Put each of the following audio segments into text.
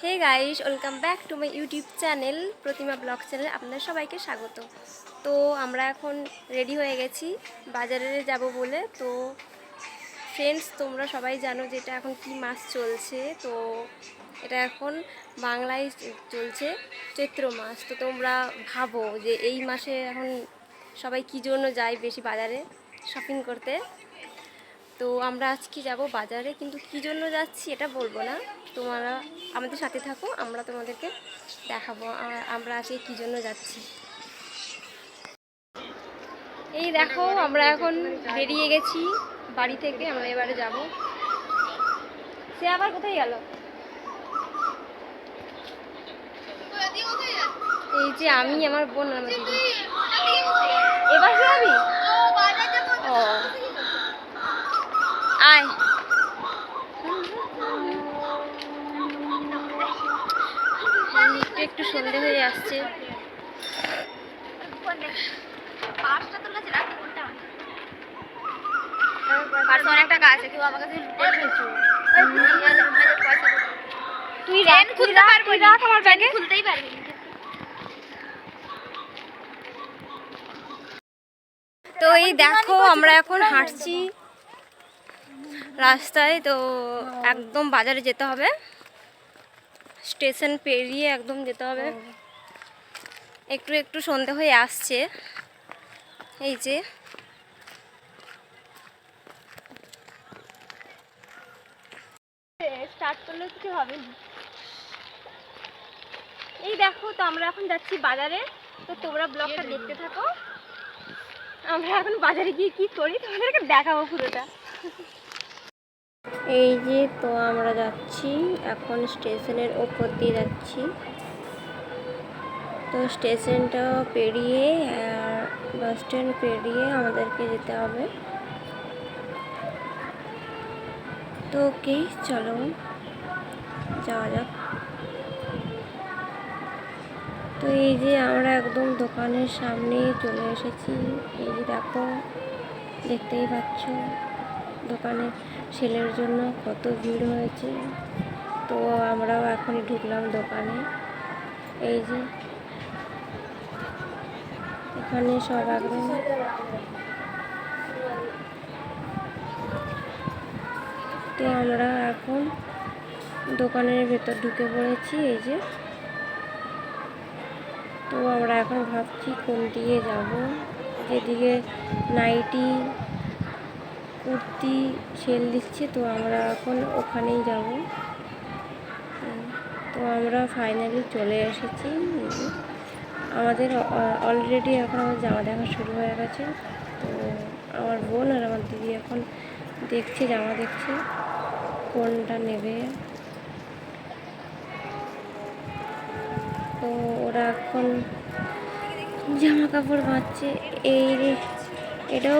Hey guys welcome back to my YouTube channel Pratima blog channel আপনাদের সবাইকে স্বাগত। তো আমরা এখন রেডি হয়ে গেছি, বাজারে যাব বলে। তো ফ্রেন্ডস তোমরা সবাই জানো যে এটা এখন কি মাস চলছে। তো এটা এখন বাংলায় চলছে চৈত্র মাস। তো তোমরা ভাবো যে এই মাসে এখন সবাই কী জন্য যায় বেশি বাজারে শপিং করতে? তো আমরা আজকে যাব বাজারে, কিন্তু কী জন্য যাচ্ছি এটা বলব না। তোমরা আমাদের সাথে থাকো, আমরা তোমাদেরকে দেখাবো আমরা আজকে কী জন্য যাচ্ছি। এই দেখো, আমরা এখন বেরিয়ে গেছি বাড়ি থেকে, আমরা এবারে যাব। সে আবার কোথায় গেল? এই যে আমি, আমার বোন, আমার দিদি এবার যাবি ও আয় একটু একটু সন্ধে হয়ে আসছে অনেকটা কাজ আছে কেউ আমার কাছে তুই রাখ তুই রাখ তুই আমার ব্যাগে। খুলতেই পারবি তো এই দেখো আমরা এখন হাঁটছি রাস্তায় তো একদম বাজারে যেতে হবে। স্টেশন পেরিয়ে একদম যেতে হবে। একটু একটু সন্ধে হয়ে আসছে। এই যে স্টার্ট করলে কিছু হবে না। এই দেখো তো আমরা এখন যাচ্ছি বাজারে। তো তোমরা ব্লগটা দেখতে থাকো। আমরা এখন বাজারে গিয়ে কি করি? তোমাদেরকে দেখাবো পুরোটা। এই যে তো আমরা যাচ্ছি এখন স্টেশনের ওপর দিয়ে যাচ্ছি। তো স্টেশনটা পেরিয়ে বাস স্ট্যান্ড পেরিয়ে আমাদেরকে যেতে হবে। তো ওকে, চলো। যাওয়া যাক। তো এই যে আমরা একদম দোকানের সামনে চলে এসেছি। এই যে দেখো, দেখতেই পাচ্ছ দোকানে সেলের জন্য কত ভিড় হয়েছে। তো আমরাও এখনই ঢুকলাম দোকানে। এই যে, এখানে সব একদম তো আমরা এখন দোকানের ভেতর ঢুকে পড়েছি, এই যে। তো আমরা এখন ভাবছি কোন দিকে যাব। যেদিকে নাইটি, কুর্তি, সেল দিচ্ছে, তো আমরা এখন ওখানেই যাব। তো আমরা ফাইনালি চলে এসেছি। আমাদের অলরেডি এখন আমার জামা দেখা শুরু হয়ে গেছে। তো আমার বোন আর আমার দিদি এখন দেখছে, জামা দেখছে। কোনটা নেবে? তো ওরা এখন জামা কাপড় বাঁচছে এই এটাও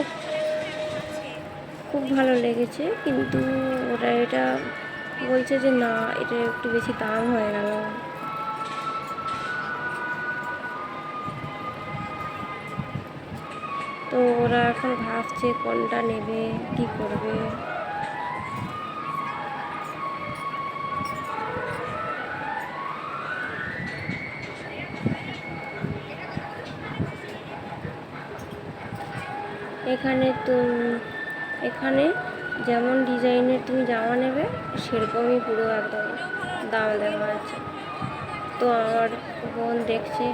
খুব ভালো লেগেছে, কিন্তু ওরা এটা বলছে যে না, এটা একটু বেশি দাম হয়ে গেল। তো ওরা এখন ভাবছে কোনটা নেবে, কি করবে? এখানে তো এখানে যেমন ডিজাইনের তুমি জামা নেবে, সেরকমই পুরো একদম দাম দেওয়া আছে। তো আমার বোন দেখছে।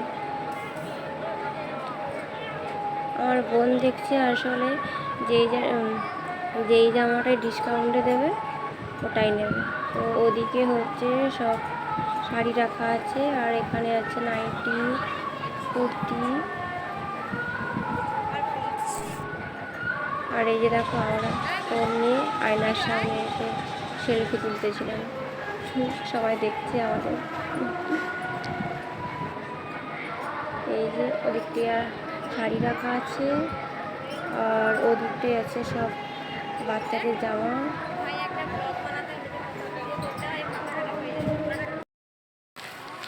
আমার বোন দেখছে আসলে যেই যেই জামাটায় ডিসকাউন্টে দেবে, ওটাই নেবে। তো ওদিকে হচ্ছে সব শাড়ি রাখা আছে, আর এখানে আছে নাইটি, কুর্তি। আর এই যে দেখো আমরা ফোন নিয়ে আয়নার সামনে এসে সেলফি তুলতেছিলাম। সবাই দেখছে আমাদের। এই যে ওদিকটি শাড়ি রাখা আছে আর ওদিকটাই আছে সব বাচ্চাদের জামা।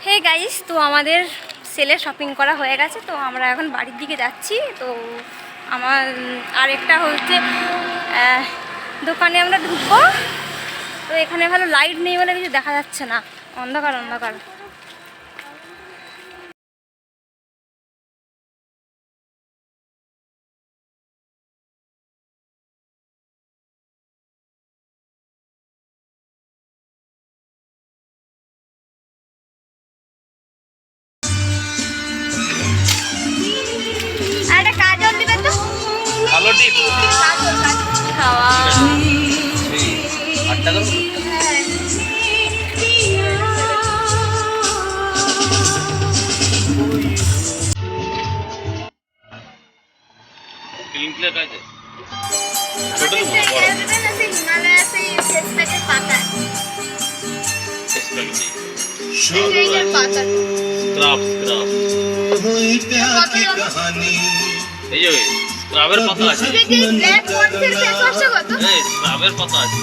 হে গাইস, তো আমাদের সেলে শপিং করা হয়ে গেছে, তো আমরা এখন বাড়ির দিকে যাচ্ছি। তো আমার আরেকটা হচ্ছে দোকানে আমরা ঢুকবো। তো এখানে ভালো লাইট নেই বলে কিছু দেখা যাচ্ছে না। অন্ধকার অন্ধকার। এই যে স্ক্রাবের পাতা আছে এই স্ক্রাবের পাতা আছে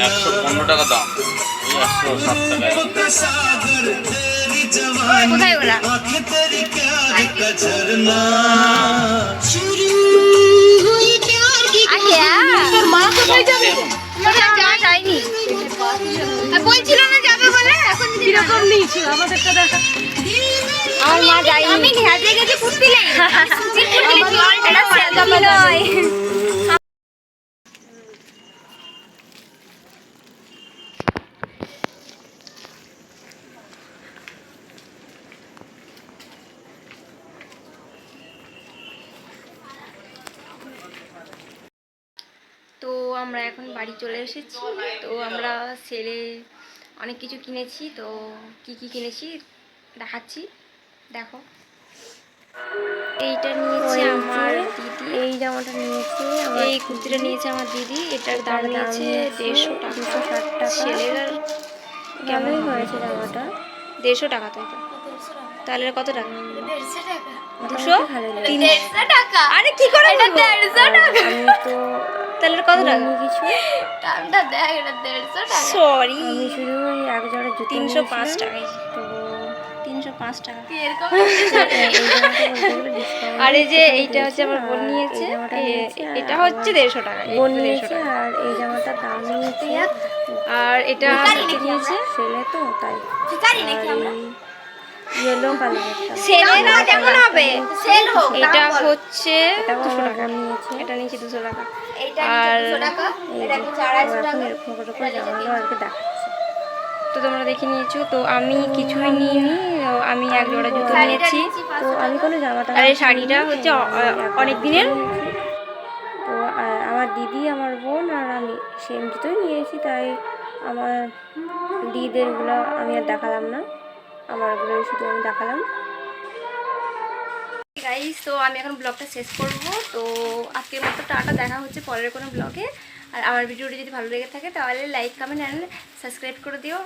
একশো পনেরো টাকা দাম একশো ষাট টাকা কোথায় ওরা কীরকম আমাদেরটা দেখা। আমার মা যায়নি। আমি ঘাজে গেছে ফুটতে নেই। এটা সেলফি নয়। তো আমরা এখন বাড়ি চলে এসেছি। তো আমরা সেলে অনেক কিছু কিনেছি তো কি কি কিনেছি দেখাচ্ছি। দেখো। এইটা নিয়েছে আমার দিদি। এই জামাটা নিয়েছে এই কুর্তিটা নিয়েছে আমার দিদি। এটার দাম নিয়েছে দেড়শো টাকা। দুশো ষাট টাকা। ছেলের কেমন? হয়েছে জামাটা। দেড়শো টাকা তো এটা। তাহলে কত টাকা? দুশো? তিন দেড়শো টাকা। আরে কি করে দেড়শো টাকা। তাহলে কত টাকা কিছু? দামটা দেখ এটা দেড়শো টাকা। সরি আমি শুধু ওই এক জোড়া জুতো তিনশো পাঁচ। টাকায় তো তিনশো পাঁচ টাকা। জামাটা আর এই যে এইটা হচ্ছে আমার বোন নিয়েছে জামাটা এটা হচ্ছে দেড়শো টাকা বোন নিয়েছে আর এই জামাটার দাম নিয়েছে আর এটা নিয়েছে ছেলে তো তাই। ইয়েলো হোক। এটা হচ্ছে এটা দুশো টাকা। বোন নিয়েছে এটা নিয়েছে দুশো টাকা। আর এরকম করে করে আর কি দেখাচ্ছে। তো তোমরা দেখে নিয়েছো তো আমি কিছুই নিইনি। আমি এক জোড়া জুতো নিয়েছি। তো আমি কোনো জামাটা আর এই শাড়িটা হচ্ছে অনেক দিনের। তো আমার দিদি আমার বোন আর আমি সেম জুতোই নিয়েছি তাই আমার দিদিদেরগুলো আমি আর দেখালাম না। আমারগুলোই শুধু আমি দেখালাম। গাইস তো আমি এখন ব্লগটা শেষ করব। তো আজকের মতো টাটা দেখা হচ্ছে পরের কোনো ব্লগে আর আমার ভিডিওটি যদি ভালো লেগে থাকে তাহলে লাইক কমেন্ট অ্যান্ড সাবস্ক্রাইব করে দিও।